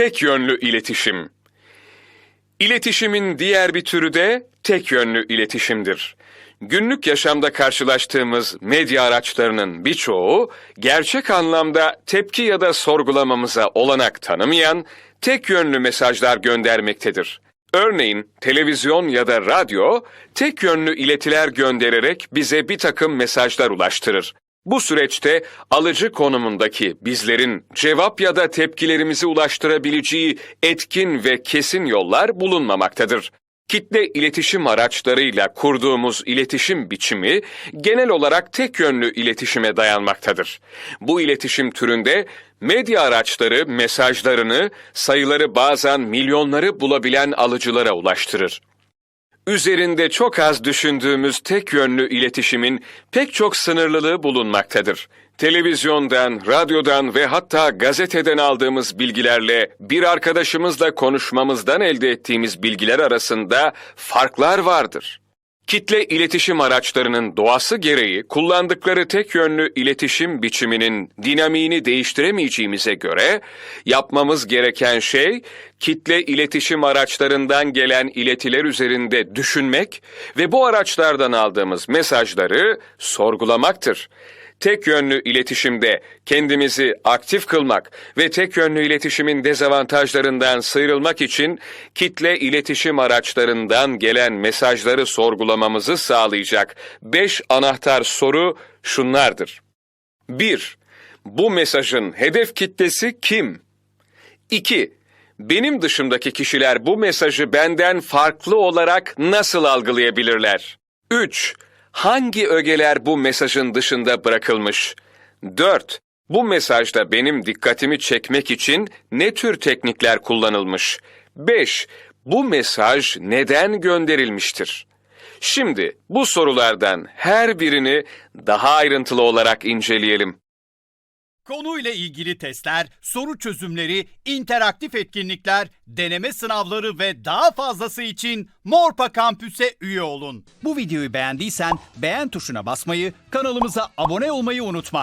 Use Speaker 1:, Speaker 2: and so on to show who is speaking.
Speaker 1: Tek yönlü iletişim. İletişimin diğer bir türü de tek yönlü iletişimdir. Günlük yaşamda karşılaştığımız medya araçlarının birçoğu gerçek anlamda tepki ya da sorgulamamıza olanak tanımayan tek yönlü mesajlar göndermektedir. Örneğin televizyon ya da radyo tek yönlü iletiler göndererek bize bir takım mesajlar ulaştırır. Bu süreçte alıcı konumundaki bizlerin cevap ya da tepkilerimizi ulaştırabileceği etkin ve kesin yollar bulunmamaktadır. Kitle iletişim araçlarıyla kurduğumuz iletişim biçimi genel olarak tek yönlü iletişime dayanmaktadır. Bu iletişim türünde medya araçları mesajlarını sayıları bazen milyonları bulabilen alıcılara ulaştırır. Üzerinde çok az düşündüğümüz tek yönlü iletişimin pek çok sınırlılığı bulunmaktadır. Televizyondan, radyodan ve hatta gazeteden aldığımız bilgilerle bir arkadaşımızla konuşmamızdan elde ettiğimiz bilgiler arasında farklar vardır. Kitle iletişim araçlarının doğası gereği kullandıkları tek yönlü iletişim biçiminin dinamiğini değiştiremeyeceğimize göre yapmamız gereken şey kitle iletişim araçlarından gelen iletiler üzerinde düşünmek ve bu araçlardan aldığımız mesajları sorgulamaktır. Tek yönlü iletişimde kendimizi aktif kılmak ve tek yönlü iletişimin dezavantajlarından sıyrılmak için kitle iletişim araçlarından gelen mesajları sorgulamamızı sağlayacak 5 anahtar soru şunlardır. 1. Bu mesajın hedef kitlesi kim? 2. Benim dışımdaki kişiler bu mesajı benden farklı olarak nasıl algılayabilirler? 3. Hangi ögeler bu mesajın dışında bırakılmış? 4. Bu mesajda benim dikkatimi çekmek için ne tür teknikler kullanılmış? 5. Bu mesaj neden gönderilmiştir? Şimdi bu sorulardan her birini daha ayrıntılı olarak inceleyelim.
Speaker 2: Konuyla ilgili testler, soru çözümleri, interaktif etkinlikler, deneme sınavları ve daha fazlası için Morpa Kampüs'e üye olun. Bu videoyu beğendiysen beğen tuşuna basmayı, kanalımıza abone olmayı unutma.